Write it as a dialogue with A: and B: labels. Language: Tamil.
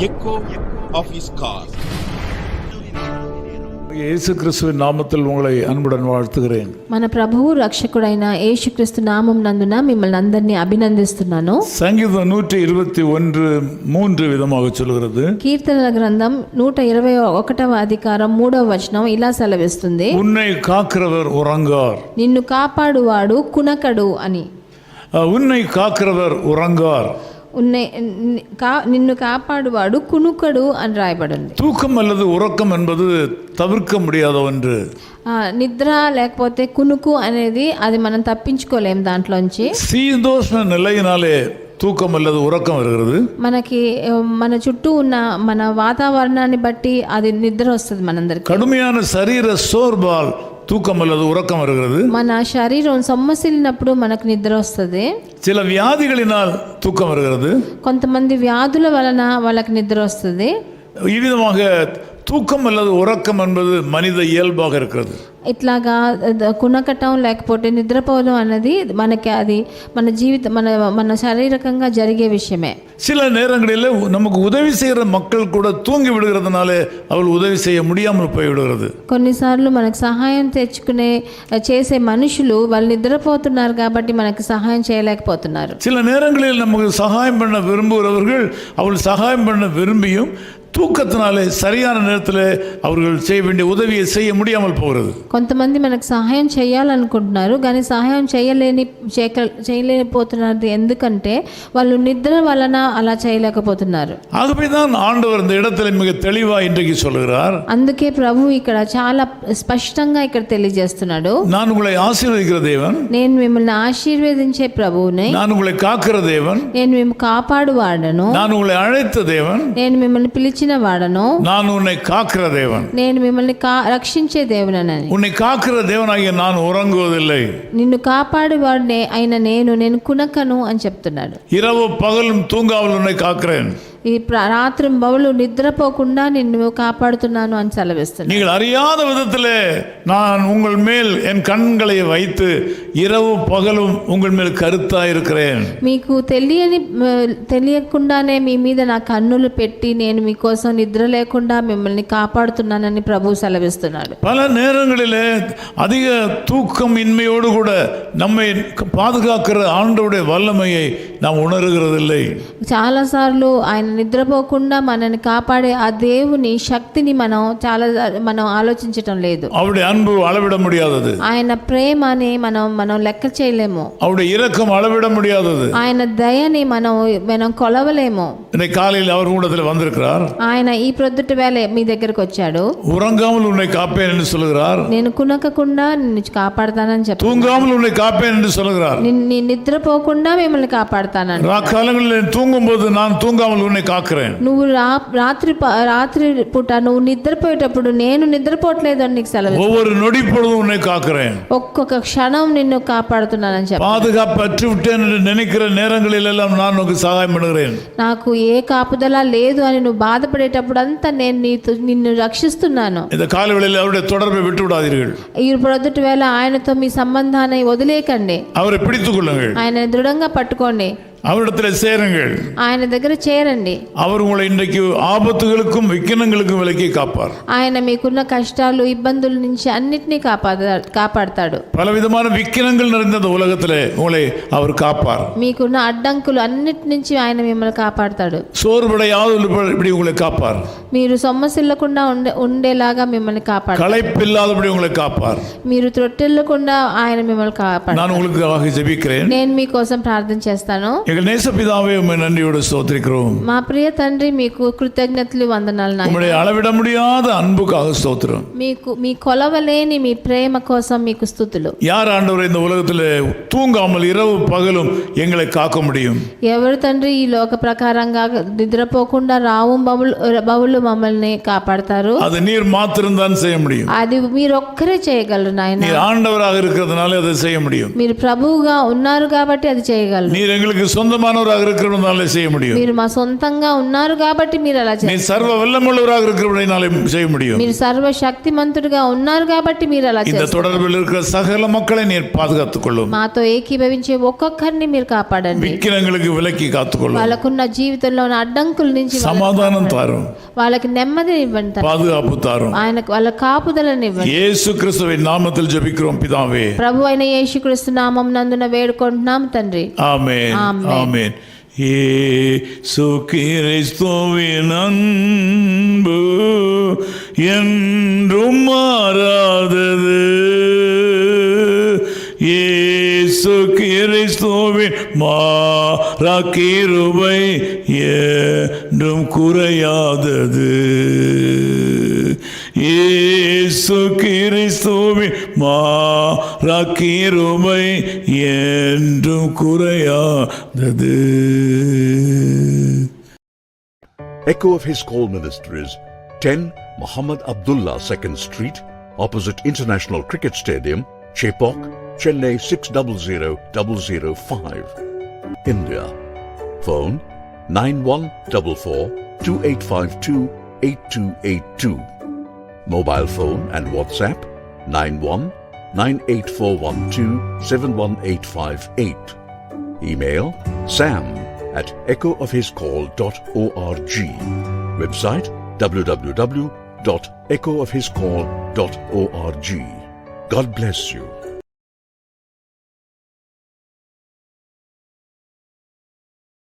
A: echo of his call.
B: இயேசு கிறிஸ்துவின் நாமத்தில் உங்களை அன்புடன் வாழ்த்துகிறேன்
C: మన ప్రభువు రక్షకుడైన యేసుక్రీస్తు నామం నందున మిమ్మల్ని అందరినీ అభినందిస్తున్నాను
B: சங்கீதம் நூற்றி இருபத்தி ஒன்று மூன்று விதமாக சொல்கிறது
C: కీర్తనల గ్రంథం నూట ఇరవై ఒకటవ అధికారం మూడవ వచనం ఇలా సెలవిస్తుంది
B: உன்னை காக்கிறவர் உறங்கார்
C: నిన్ను కాపాడువాడు కునకడు అని
B: அஹ், உன்னை காக்கிறவர் உறங்கார்
C: ఉన్నే ని- కా- నిన్ను కాపాడువాడు కునుకడు అని రాయబడింది
B: தூக்கம் அல்லது உறக்கம் என்பது தவிர்க்க முடியாத ஒன்று
C: ఆ, నిద్ర లేకపోతే కునుకు అనేది అది మనం తప్పించుకోలేం దాంట్లోంచి
B: சீதோஷ்ண நிலையினாலே தூக்கம் அல்லது உறக்கம் வருகிறது
C: మనకి ఆ, మన చుట్టూ ఉన్న మన వాతావరణాన్ని బట్టి అది నిద్ర వస్తుంది మనందరికి
B: கடுமையான சரீர சோர்வால் తూకం వల్ల ఉరకం వరగదు
C: మన శరీరం సొమ్మసిల్లినప్పుడు మనకు నిద్ర వస్తుంది
B: చిల వ్యాధిగళినాల్ తూకం వరగదు
C: కొంతమంది వ్యాధుల వలన వాళ్ళకి నిద్ర వస్తుంది
B: இவ்விதமாக தூக்கம் அல்லது உறக்கம் என்பது மனித இயல்பாக இருக்கிறது
C: ఇట్లాగా ద- కునకటం లేకపోతే నిద్రపోవడం అన్నది మనకి అది మన జీవితం మన మన శారీరకంగా జరిగే విషయమే
B: சில நேரங்களில் நமக்கு உதவி செய்கிற மக்கள் கூட தூங்கி விடுகிறதுனால அவள் உதவி செய்ய முடியாமல் போய்விடுகிறது
C: కొన్నిసార్లు మనకు సహాయం తెచ్చుకునే చేసే మనుషులు వాళ్ళు నిద్రపోతున్నారు కాబట్టి మనకి సహాయం చేయలేకపోతున్నారు
B: சில நேரங்களில் நமக்கு சகாயம் பண்ண விரும்புகிறவர்கள் அவள் சகாயம் பண்ண விரும்பியும் தூக்கத்தினாலே சரியான நேரத்தில் அவர்கள் செய்ய வேண்டிய உதவியை செய்ய முடியாமல் போகிறது
C: కొంతమంది మనకు సహాయం చేయాలనుకుంటున్నారు కానీ సహాయం చేయలేని చేయక చేయలేకపోతున్నారు ఎందుకంటే వాళ్ళు నిద్ర వలన అలా చేయలేకపోతున్నారు
B: ஆகவே தான் ஆண்டவர் இந்த இடத்துல மிக தெளிவாக இன்றைக்கு சொல்கிறார்
C: అందుకే ప్రభు ఇక్కడ చాలా స్పష్టంగా ఇక్కడ తెలియజేస్తున్నాడు
B: நான் உங்களை ஆசீர்வதிக்கிற தேவன்
C: నేను మిమ్మల్ని ఆశీర్వదించే ప్రభువుని
B: நான் உங்களை காக்கிற தேவன்
C: నేను మేము కాపాడు వాడను
B: நான் உங்களை அழைத்த தேவன்
C: నేను మిమ్మల్ని పిలిచిన వాడను
B: நான் உன்னை காக்கிற தேவன்
C: నేను మిమ్మల్ని కా రక్షించే దేవునని
B: உன்னை காக்கிற தேவனாகிய நான் உறங்குவதில்லை
C: నిన్ను కాపాడు వాడినే అయిన నేను నేను కునకను అని చెప్తున్నాడు
B: இரவு பகலும் தூங்காமல் உன்னை காக்கிறேன்
C: ఈ ప్ర- రాత్రి బవులు నిద్రపోకుండా నిన్ను కాపాడుతున్నాను అని సెలవిస్తున్నాడు
B: நீங்கள் அறியாத விதத்திலே நான் உங்கள் மேல் என் கண்களை வைத்து இரவு பகலும் உங்கள் மேல் கருத்தாய் இருக்கிறேன்
C: మీకు తెలియని మ, తెలియకుండానే మీ మీద నా కన్నులు పెట్టి నేను మీకోసం నిద్ర లేకుండా మిమ్మల్ని కాపాడుతున్నానని ప్రభు సెలవిస్తున్నాడు
B: பல நேரங்களிலே அதிக தூக்கம் இன்மையோடு கூட நம்மை பாதுகாக்கிற ஆண்டவுடைய வல்லமையை நாம் உணர்கிறதில்லை
C: చాలాసార్లు ఆయన నిద్రపోకుండా మనల్ని కాపాడే ఆ దేవుని శక్తిని మనం చాలా మనం ఆలోచించటం లేదు
B: அவருடைய அன்பு அளவிட முடியாதது
C: ఆయన ప్రేమని మనం మనం లెక్క చేయలేము
B: அவருடைய இரக்கம் அளவிட முடியாதது
C: ఆయన దయని మనం మనం కొలవలేము
B: இன்னைக்கு காலையில் அவர் கூடத்தில் வந்திருக்கிறார்
C: ఆయన ఈ ప్రొద్దుట వేళ మీ దగ్గరకు వచ్చాడు
B: உறங்காமல் உன்னை காப்பேன் என்று சொல்கிறார்
C: నేను కునకకుండా నిన్ను కాపాడతానని చెప్పి
B: தூங்காமல் உன்னை காப்பேன் என்று சொல்கிறார்
C: నీ నిద్రపోకుండా మిమ్మల్ని కాపాడతానని
B: காலங்களில் தூங்கும்போது நான் தூங்காமல் உன்னை காக்கிறேன்
C: నువ్వు రా రాత్రి ప- రాత్రి పూట నువ్వు నిద్రపోయేటప్పుడు నేను నిద్రపోవట్లేదు అని నీకు సెలవు
B: ஒவ்வொரு நொடி பொழுதும் உன்னை காக்கிறேன்
C: ఒక్కొక్క క్షణం నిన్ను కాపాడుతున్నానని చెప్పి
B: பாதுகாப்பு அற்று விட்டேன் என்று நினைக்கிற நேரங்களில் எல்லாம் நான் உனக்கு சகாயம் பண்ணுகிறேன்
C: నాకు ఏ కాపుదల లేదు అని నువ్వు బాధపడేటప్పుడు అంతా నేను నీతో నిన్ను రక్షిస్తున్నాను
B: இந்த காலவெளியில் அவருடைய தொடர்பை விட்டு விடாதீர்கள்
C: ఈ ప్రొద్దుటి వేళ ఆయనతో మీ సంబంధాన్ని వదిలేకండి
B: அவரை பிடித்துக் கொள்ளுங்கள்
C: ఆయన దృఢంగా పట్టుకోండి
B: அவரிடத்தில் சேருங்கள்
C: ఆయన దగ్గర చేరండి
B: அவர் உங்களை இன்றைக்கு ஆபத்துகளுக்கும் விக்கினங்களுக்கும் விலக்கி காப்பார்
C: ఆయన మీకున్న కష్టాలు ఇబ్బందుల నుంచి అన్నిటినీ కాపాడ కాపాడతాడు
B: பலவிதமான விக்கினங்கள் நிறைந்த இந்த உலகத்தில் உங்களை அவர் காப்பார்
C: మీకున్న అడ్డంకులు అన్నిటి నుంచి ఆయన మిమ్మల్ని కాపాడతాడు
B: சோர்வடையாத இப்படி உங்களை காப்பார்
C: మీరు సొమ్మసిల్లకుండా ఉండే ఉండేలాగా మిమ్మల్ని కాపాడు
B: களைப்பில்லாதபடி உங்களை காப்பார்
C: మీరు త్రొట్టెల్లకుండా ఆయన మిమ్మల్ని కాపాడు
B: நான் உங்களுக்காக ஜெபிக்கிறேன்
C: నేను మీకోసం ప్రార్థన చేస్తాను
B: எங்கள் நேசபிதாவே உண்மை நன்றியோடு ஸ்தோத்திரிக்கிறோம்
C: మా ప్రియ తండ్రి మీకు కృతజ్ఞతలు వందనాలు నాయన
B: உம்முடைய அளவிட முடியாத அன்புக்காக ஸ்தோத்திரம்
C: మీకు మీ కొలవలేని మీ ప్రేమ కోసం మీకు స్థుతులు
B: யார் ஆண்டவர் இந்த உலகத்தில் தூங்காமல் இரவு பகலும் எங்களை காக்க முடியும்
C: ఎవరు తండ్రి ఈ లోక ప్రకారంగా నిద్రపోకుండా రావు బవులు బవులు మమ్మల్ని కాపాడతారు
B: அது நீர் மாத்திரம்தான் செய்ய முடியும்
C: అది మీరు ఒక్కరే చేయగలరు నాయన
B: நீர் ஆண்டவராக இருக்கிறதுனால அதை செய்ய முடியும்
C: మీరు ప్రభువుగా ఉన్నారు కాబట్టి అది చేయగలరు
B: நீர் எங்களுக்கு சொந்த சொந்தமானவராக இருக்கிறதுனாலே செய்ய முடியும்
C: మీరు మా సొంతంగా ఉన్నారు కాబట్టి మీరు అలా
B: நீ
C: చేస్తారు
B: சர்வ வல்லமுள்ளவராக இருக்கிறபடினாலே செய்ய முடியும்
C: మీరు సర్వశక్తిమంతుడిగా ఉన్నారు కాబట్టి మీరు అలా
B: இந்த
C: చేస్తారు
B: தொடர்பில் இருக்கிற சகல மக்களை நீர் பாதுகாத்துக் கொள்ளும்
C: మాతో ఏకీభవించే ఒక్కొక్కరిని మీరు కాపాడండి
B: விக்கிரங்களுக்கு விலக்கி காத்துக்கொள்ளும்
C: వాళ్ళకున్న జీవితంలో ఉన్న అడ్డంకుల నుంచి వాళ్ళ-
B: சமாதானம் தாரும்
C: వాళ్ళకి నెమ్మదిని ఇవ్వండి తండ్రి.
B: பாதுகாப்பு தாரும்
C: ఆయనకు వాళ్ళ కాపుదలని ఇవ్వండి
B: இயேசு கிறிஸ்துவின் நாமத்தில் ஜெபிக்கிறோம் பிதாவே
C: ప్రభు అయిన యేసుక్రీస్తు నామం నందున వేడుకుంటున్నాం తండ్రి
B: ஆமென்
C: ஆமென்.
B: ஆமென். இயேசு கிறிஸ்துவின் அன்பு என்றும் மாறாதது. ஏசு கிறிஸ்துவின் மாறாக்கிருபை என்றும் குறையாதது. இயேசு கிறிஸ்துவின் மாறாக்கிருபை என்றும் குறையாதது
D: Echo of His Call Ministries, 10 Muhammad Abdullah 2nd Street, opposite International Cricket Stadium, Chepok, Chennai 600005. India. Phone 9144 2852 Mobile phone and WhatsApp 91 98412 71858. Email sam at echoofhiscall.org. Website www.echoofhiscall.org. God bless you.